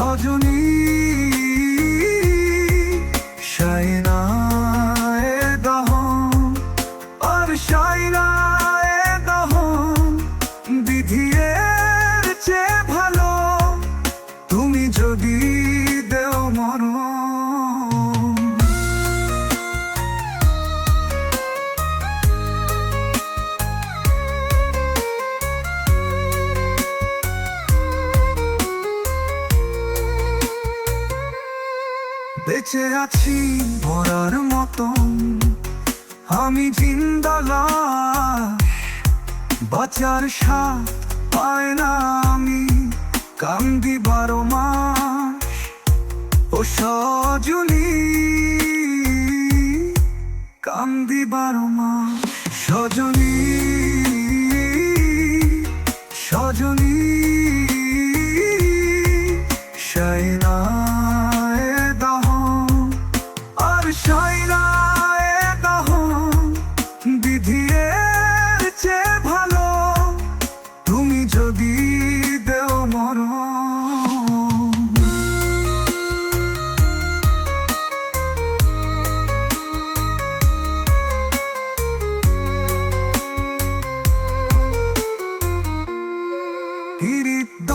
সজনী শায়নায় বেঁচে আছি মরার মতন। আমি জিন্দালা বাঁচার সাথ পায় না আমি। কান্দি বারো মাস, ও সজনী। কান্দি বারো মাস, সজনী সজনী।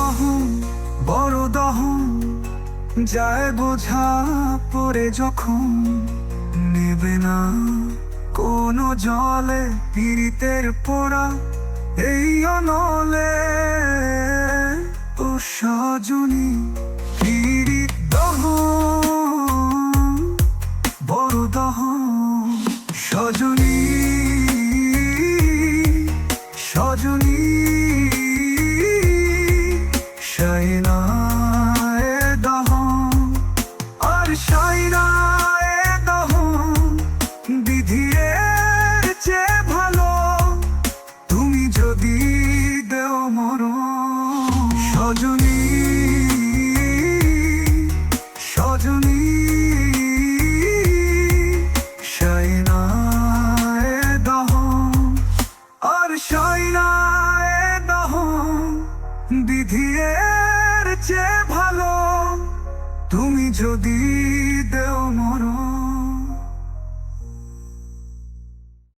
দহন, বড় দহন, যায় বোঝা পরে যখন। নেবে না কোন জলে পীড়িতের পোড়া, এই অনলে ও সজনী আর শায়নায় দহন বিধির চেয়ে ভালো। তুমি যদি দেও মরণ